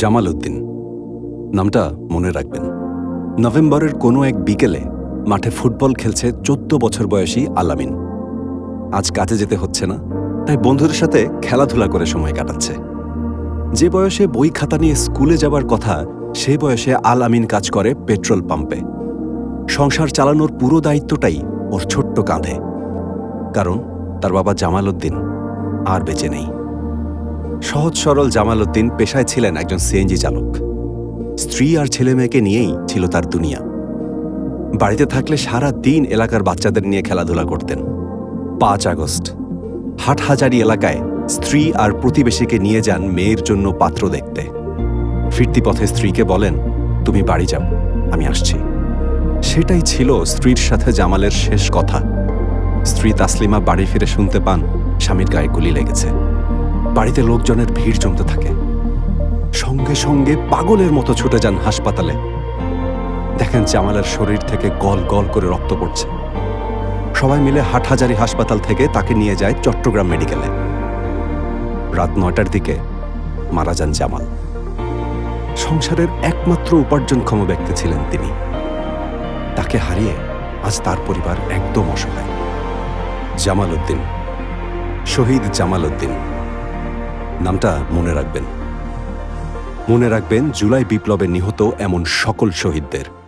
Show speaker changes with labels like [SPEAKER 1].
[SPEAKER 1] জামাল উদ্দিন নামটা মনে রাখবেন। নভেম্বরের কোনো এক বিকেলে মাঠে ফুটবল খেলছে চোদ্দ বছর বয়সী আলামিন। আজ কাজে যেতে হচ্ছে না, তাই বন্ধুদের সাথে খেলাধুলা করে সময় কাটাচ্ছে। যে বয়সে বই খাতা নিয়ে স্কুলে যাবার কথা, সে বয়সে আল আমিন কাজ করে পেট্রোল পাম্পে। সংসার চালানোর পুরো দায়িত্বটাই ওর ছোট্ট কাঁধে। কারণ তার বাবা জামাল উদ্দিন আর বেঁচে নেই। সহজ সরল জামাল উদ্দিন পেশায় ছিলেন একজন সিএনজি চালক। স্ত্রী আর ছেলে মেয়েকে নিয়েই ছিল তার দুনিয়া। বাড়িতে থাকলে সারা দিন এলাকার বাচ্চাদের নিয়ে খেলাধুলা করতেন। পাঁচ আগস্ট, হাটহাজারি এলাকায় স্ত্রী আর প্রতিবেশীকে নিয়ে যান মেয়ের জন্য পাত্র দেখতে। ফিরতি পথে স্ত্রীকে বলেন, তুমি বাড়ি যাও, আমি আসছি। সেটাই ছিল স্ত্রীর সাথে জামালের শেষ কথা। স্ত্রী তাসলিমা বাড়ি ফিরে শুনতে পান, স্বামীর গায়ে গুলি লেগেছে। বাড়িতে লোকজনের ভিড় জমতে থাকে। সঙ্গে সঙ্গে পাগলের মতো ছুটে যান হাসপাতালে। দেখেন জামালের শরীর থেকে গল গল করে রক্ত পড়ছে। সবাই মিলে হাটহাজারি হাসপাতাল থেকে তাকে নিয়ে যায় চট্টগ্রাম মেডিকেলে। রাত নয়টার দিকে মারা যান জামাল। সংসারের একমাত্র উপার্জনক্ষম ব্যক্তি ছিলেন তিনি। তাকে হারিয়ে আজ তার পরিবার একদম অসহায়। জামাল উদ্দিন, শহীদ জামাল উদ্দিন। নামটা মনে রাখবেন। মনে রাখবেন জুলাই বিপ্লবে নিহত এমন সকল শহীদদের।